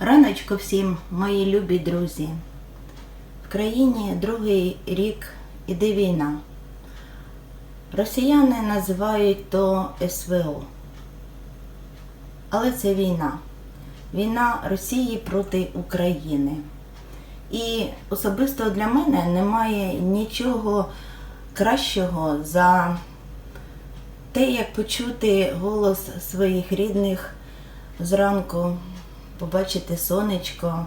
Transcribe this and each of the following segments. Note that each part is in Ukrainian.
Раночку всім, мої любі друзі. В країні другий рік іде війна. Росіяни називають то СВО. Але це війна. Війна Росії проти України. І особисто для мене немає нічого кращого за те, як почути голос своїх рідних зранку, побачити сонечко,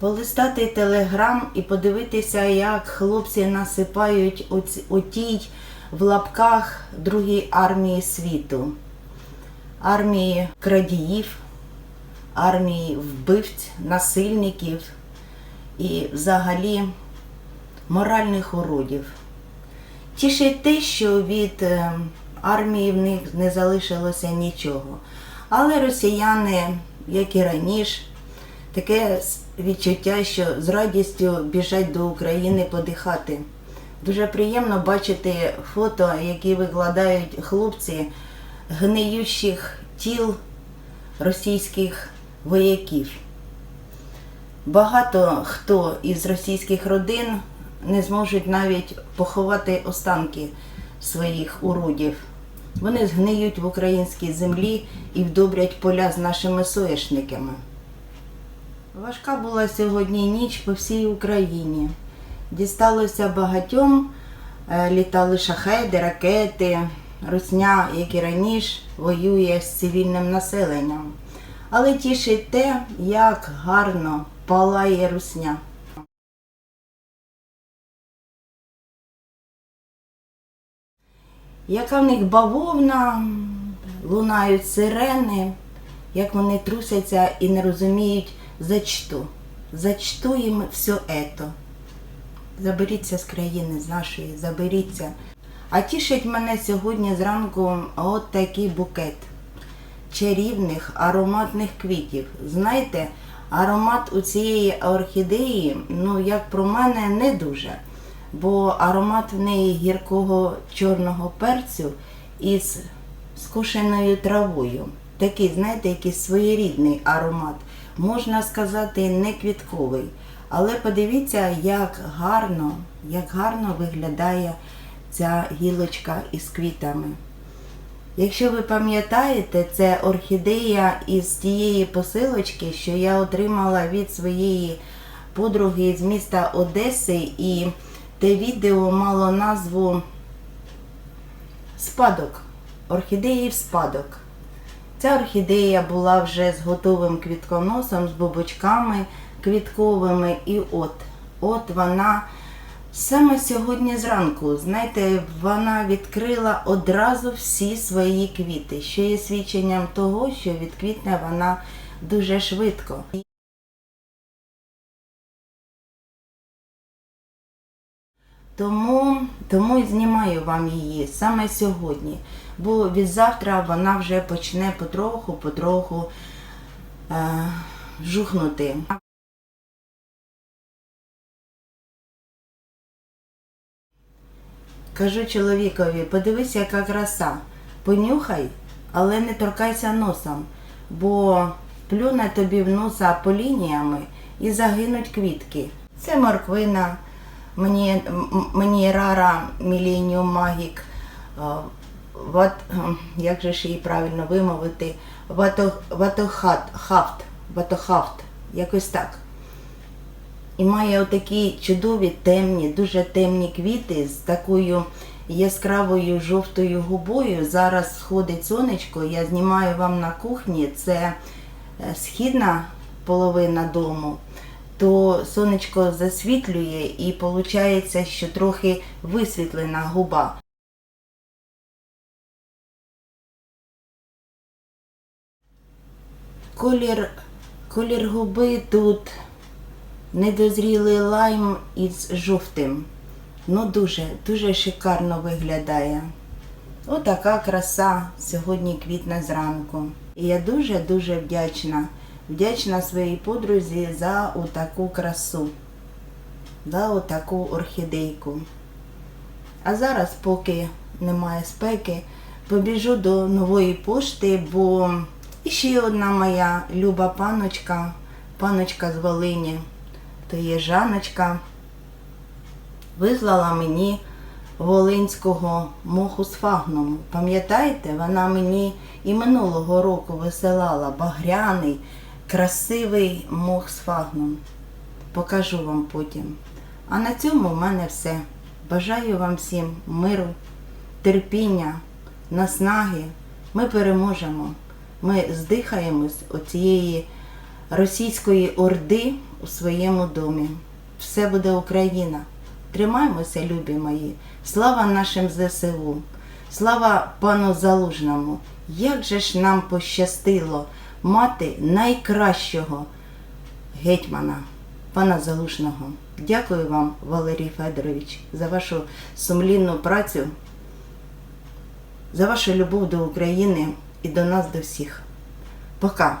полистати телеграм і подивитися, як хлопці насипають у, тій в лапках другій армії світу, армії крадіїв, армії вбивць, насильників і взагалі моральних уродів. Тішить те, що від е, армії в них не залишилося нічого. Але росіяни, як і раніше, таке відчуття, що з радістю біжать до України подихати. Дуже приємно бачити фото, які викладають хлопці гниючих тіл російських вояків. Багато хто із російських родин не зможуть навіть поховати останки своїх уродів. Вони згниють в українській землі і вдобрять поля з нашими соєшниками. Важка була сьогодні ніч по всій Україні. Дісталося багатьом, е, літали шахеди, ракети, русня, як і раніше, воює з цивільним населенням. Але тішить те, як гарно палає русня. Яка в них бавовна, лунають сирени, як вони трусяться і не розуміють, за що. За що їм все ето. Заберіться з країни, з нашої, заберіться. А тішить мене сьогодні зранку от такий букет чарівних ароматних квітів. Знаєте, аромат у цієї орхідеї, ну як про мене, не дуже. Бо аромат в неї гіркого чорного перцю із скошеною травою. Такий, знаєте, якийсь своєрідний аромат. Можна сказати, не квітковий. Але подивіться, як гарно, як гарно виглядає ця гілочка із квітами. Якщо ви пам'ятаєте, це орхідея із тієї посилочки, що я отримала від своєї подруги з міста Одеси, і те відео мало назву Спадок. Орхідеї в спадок. Ця орхідея була вже з готовим квітконосом, з бобочками квітковими, і от, от вона Саме сьогодні зранку, знаєте, вона відкрила одразу всі свої квіти, що є свідченням того, що відквітне вона дуже швидко. Тому, тому і знімаю вам її саме сьогодні, бо від завтра вона вже почне потроху, потроху е, жухнути. Кажу чоловікові, подивись, яка краса. Понюхай, але не торкайся носом, бо плюне тобі в носа полініями і загинуть квітки. Це морквина, мені, м- мені рара Millennium Magic. Е, Ват, ем, як же ж її правильно вимовити? Ватохат, хафт, ватохафт, якось так. І має отакі чудові темні, дуже темні квіти з такою яскравою жовтою губою. Зараз сходить сонечко, я знімаю вам на кухні, це е, східна половина дому, то сонечко засвітлює і виходить, що трохи висвітлена губа. Колір, колір губи тут недозрілий лайм із жовтим. Ну дуже, дуже шикарно виглядає. Отака краса сьогодні квітне зранку. І я дуже-дуже вдячна. Вдячна своїй подрузі за отаку красу, за отаку орхідейку. А зараз, поки немає спеки, побіжу до нової пошти, бо іще одна моя люба паночка паночка з Волині, то є Жаночка, вислала мені волинського моху з фагном. Пам'ятаєте, вона мені і минулого року висилала багряний, красивий мох з. Покажу вам потім. А на цьому в мене все. Бажаю вам всім миру, терпіння, наснаги. Ми переможемо. Ми здихаємось оцієї російської орди у своєму домі. Все буде Україна. Тримаймося, любі мої. Слава нашим ЗСУ, слава пану Залужному. Як же ж нам пощастило мати найкращого гетьмана, пана Залушного. Дякую вам, Валерій Федорович, за вашу сумлінну працю, за вашу любов до України і до нас до всіх. Пока.